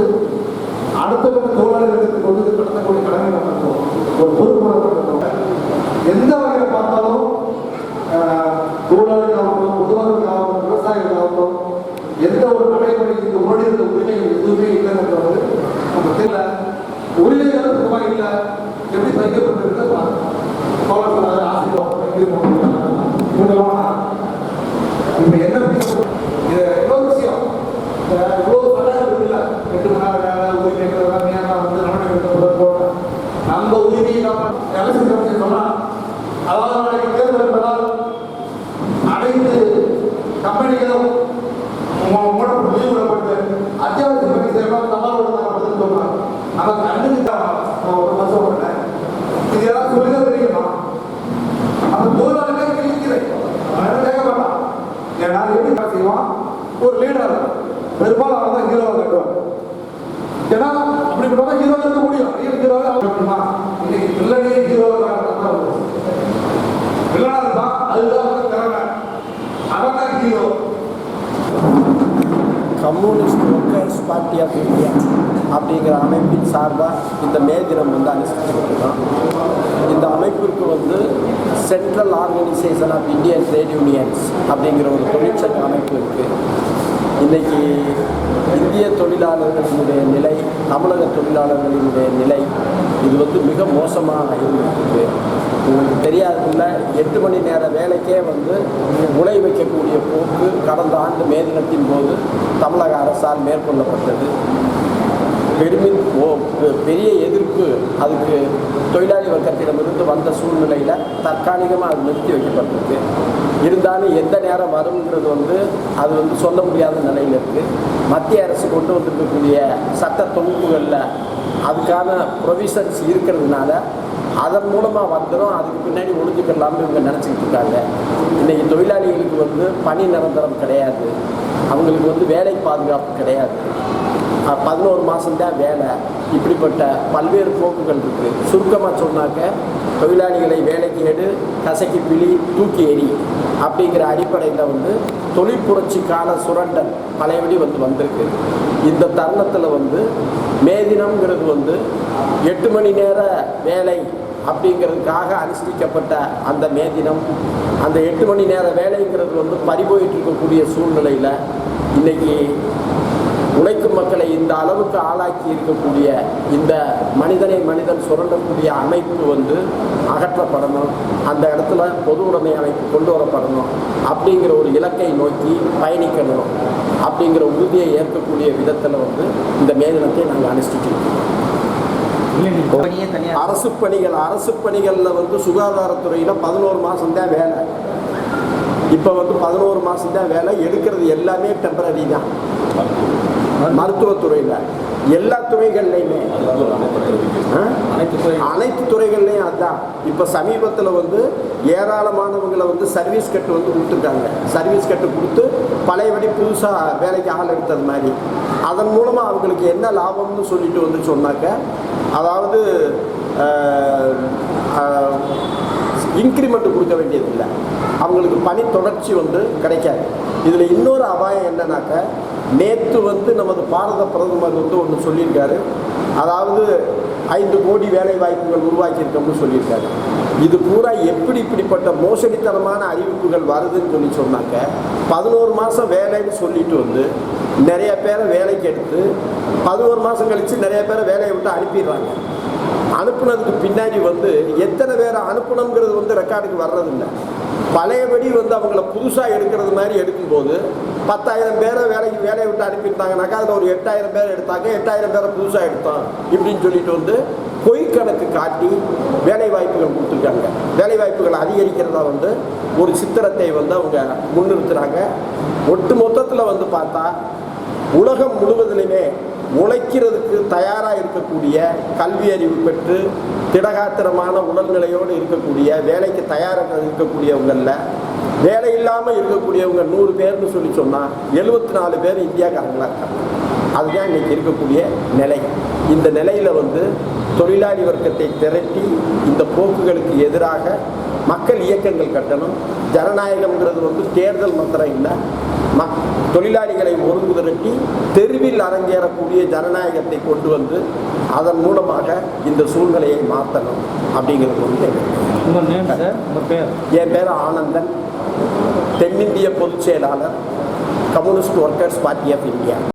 வந்து அடுத்த கட்ட தொழிலாளர்களுக்கு கொண்டு கடத்தக்கூடிய கடமை நம்ம இருக்கோம். ஒரு பொறுப்புணர்வு எந்த வகையில் பார்த்தாலும் ஆஹ், தொழிலாளர்களாகட்டும் பொதுவாளர்களாகட்டும் விவசாயிகளாகட்டும் எந்த ஒரு நடைமுறைக்கு இந்த முன்னாடி இருந்த உரிமைகள் எதுவுமே இல்லைன்றது நம்ம தெரியல. உரிமைகள் சுத்தமாக இல்லை. எப்படி வைக்கப்பட்டிருக்கிறது தோழர் சொன்னாரு, ஆசிரியர் இவங்கெல்லாம் இப்ப என்ன விஷயம்? இது எவ்வளவு விஷயம் இந்த இவ்வளவு சட்டங்கள் இருக்குல்ல எட்டு மணி நேரம் வேலை உரிமைகள் எல்லாம் நேரம் வந்து நடவடிக்கை போடுறோம் நம்ம உரிமையை நம்ம வேலை செஞ்சோம்னு சொன்னா அதாவது நாளைக்கு தேர்தல் என்பதால் அனைத்து கம்பெனிகளும் மூ- மூடப்பட்டு அத்தியாவசிய பணி செய்யணும் தபால் பதில் சொல்றாங்க. நமக்கு கண்ணுக்கு தான் ஒரு வருஷம் பண்ணேன் இது சொல்லிதான் தெரியுமா? அந்த தொழிலாளிகளை கிழிக்கிறேன் கேட்க மாட்டான் ஏன்னா எப்படி செய்வான் ஒரு லீடர் பெரும்பாலும் தான் ஹீரோவை கட்டுவான் ஏன்னா அப்படிப்பட்டவங்க ஹீரோ இருக்க முடியும். ஹீரோவே அப்படிமா இன்னைக்கு வில்லனே ஹீரோவை வில்லனா அதுதான் வந்து திறமை அவன் தான் hero communist workers party of India அப்படிங்கிற அமைப்பின் சார்பாக இந்த மே தினம் வந்து அனுசரிச்சுருக்கோம் இந்த அமைப்பிற்கு வந்து central organisation of Indian trade unions அப்படிங்கிற ஒரு தொழிற்சங்க அமைப்பு இருக்குது இன்றைக்கி இந்திய தொழிலாளர்களினுடைய நிலை தமிழக தொழிலாளர்களினுடைய நிலை இது வந்து மிக மோசமாக இருந்திருக்கு. உங்களுக்கு எட்டு மணி நேர வேலைக்கே வந்து உழை வைக்கக்கூடிய போக்கு கடந்த ஆண்டு மே தினத்தின் போது தமிழக அரசால் மேற்கொள்ளப்பட்டது. பெருமின் ஓ பெரிய எதிர்ப்பு அதுக்கு தொழிலாளி வர்க்கத்திடமிருந்து வந்த சூழ்நிலையில் தற்காலிகமாக அது நிறுத்தி வைக்கப்பட்டிருக்கு. இருந்தாலும் எந்த நேரம் வருங்கிறது வந்து அது வந்து சொல்ல முடியாத நிலையில் இருக்குது மத்திய அரசு கொண்டு வந்திருக்கக்கூடிய சட்ட தொகுப்புகளில் அதுக்கான ப்ரொவிஷன்ஸ் இருக்கிறதுனால அதன் மூலமாக வந்துடும் அதுக்கு பின்னாடி ஒழிஞ்சுக்கலாம்னு இவங்க நினச்சிக்கிட்டு இருக்காங்க. இன்றைக்கி தொழிலாளிகளுக்கு வந்து பணி நிரந்தரம் கிடையாது. அவங்களுக்கு வந்து வேலை பாதுகாப்பு கிடையாது. பதினோரு மாதம்தான் வேலை. இப்படிப்பட்ட பல்வேறு போக்குகள் இருக்குது சுருக்கமாக சொன்னாக்க தொழிலாளிகளை வேலைக்கு எடு தசைக்கு பிழி தூக்கி எறி அப்படிங்கிற அடிப்படையில் வந்து தொழிற்புரட்சி கால சுரண்டல் பழையபடி வந்து வந்திருக்கு. இந்த தருணத்தில் வந்து மே தினம்ங்கிறது வந்து எட்டு மணி நேர வேலை அப்படிங்கிறதுக்காக அனுஷ்டிக்கப்பட்ட அந்த மே தினம் அந்த எட்டு மணி நேர வேலைங்கிறது வந்து பறிபோயிட்டு இருக்கக்கூடிய சூழ்நிலையில் இன்றைக்கி உழைக்கும் மக்களை இந்த அளவுக்கு ஆளாக்கி இருக்கக்கூடிய இந்த மனிதனை மனிதன் சுரண்டக்கூடிய அமைப்பு வந்து அகற்றப்படணும். அந்த இடத்துல பொது உடைமை அமைப்பு கொண்டு வரப்படணும். அப்படிங்கிற ஒரு இலக்கை நோக்கி பயணிக்கணும். அப்படிங்கிற உறுதியை ஏற்கக்கூடிய விதத்தில் வந்து இந்த மேதினத்தை நாங்கள் பணியே தனியாக அரசு பணிகள் அரசு பணிகளில் வந்து சுகாதாரத்துறையில் பதினோரு மாதம்தான் வேலை. இப்போ வந்து பதினோரு மாதம்தான் வேலை. எடுக்கிறது எல்லாமே டெம்பரரி தான். மருத்துவத்துறையில். எல்லா துறைகள்லையுமே. அனைத்து துறைகள்லையும் அதுதான் இப்போ சமீபத்தில் வந்து ஏராளமானவங்களை வந்து சர்வீஸ் கட்டு வந்து கொடுத்துருக்காங்க. சர்வீஸ் கட்டு கொடுத்து பழையபடி புதுசாக வேலைக்கு ஆள் எடுத்தது மாதிரி. அதன் மூலமாக அவங்களுக்கு என்ன லாபம்னு சொல்லிட்டு வந்து சொன்னாக்க அதாவது இன்க்ரிமெண்ட் கொடுக்க வேண்டியதில்லை. அவங்களுக்கு பணி தொடர்ச்சி வந்து கிடைக்காது. இதில் இன்னொரு அபாயம் என்னன்னாக்க நேற்று வந்து நமது பாரத பிரதமர் வந்து ஒன்று சொல்லியிருக்காரு. அதாவது ஐந்து கோடி வேலை வாய்ப்புகள் உருவாக்கியிருக்கோம்னு சொல்லியிருக்காரு. இது பூரா எப்படி இப்படிப்பட்ட மோசடித்தனமான அறிவிப்புகள் வருதுன்னு சொல்லி சொன்னாக்க பதினோரு மாதம் வேலைன்னு சொல்லிட்டு வந்து நிறைய பேரை வேலைக்கு எடுத்து பதினோரு மாதம் கழித்து நிறைய பேரை வேலையை விட்டு அனுப்பிடுறாங்க. அனுப்புனதுக்கு பின்னாடி வந்து எத்தனை பேரை அனுப்பணுங்கிறது வந்து ரெக்கார்டுக்கு வர்றதில்ல. பழையபடி வந்து அவங்கள புதுசாக எடுக்கிறது மாதிரி எடுக்கும்போது பத்தாயிரம் பேரை வேலைக்கு வேலையை விட்டு அனுப்பியிருந்தாங்கனாக்கா அதில் ஒரு எட்டாயிரம் பேர் எடுத்தாங்க எட்டாயிரம் பேரை புதுசாக எடுத்தோம் இப்படின்னு சொல்லிட்டு வந்து பொய் கணக்கு காட்டி வேலை வாய்ப்புகள் கொடுத்துருக்காங்க. வேலை வாய்ப்புகள் அதிகரிக்கிறதா வந்து ஒரு சித்திரத்தை வந்து அவங்க முன்னிறுத்துறாங்க. ஒட்டு மொத்தத்தில் வந்து பார்த்தா உலகம் முழுவதிலுமே உழைக்கிறதுக்கு தயாராக இருக்கக்கூடிய கல்வி அறிவு பெற்று திடகாத்திரமான உடல்நிலையோடு இருக்கக்கூடிய வேலைக்கு தயாராக இருக்கக்கூடியவங்களில் வேலை இல்லாமல் இருக்கக்கூடியவங்க நூறு பேர்னு சொல்லி சொன்னால் எழுபத்தி நாலு பேர் இந்தியாக்காரங்களாக இருக்காங்க. அதுதான் இன்னைக்கு இருக்கக்கூடிய நிலை. இந்த நிலையில் வந்து தொழிலாளி வர்க்கத்தை திரட்டி இந்த போக்குகளுக்கு எதிராக மக்கள் இயக்கங்கள் கட்டணும். ஜனநாயகம்ங்கிறது வந்து தேர்தல் மந்திரம் இல்லை. மக் தொழிலாளிகளை ஒருங்கு திரட்டி தெருவில் அரங்கேறக்கூடிய ஜனநாயகத்தை கொண்டு வந்து அதன் மூலமாக இந்த சூழ்நிலையை மாற்றணும் அப்படிங்கிறது வந்து என் பேர் ஆனந்தன். தென்னிந்திய பொதுச் செயலாளர் communist workers party of India.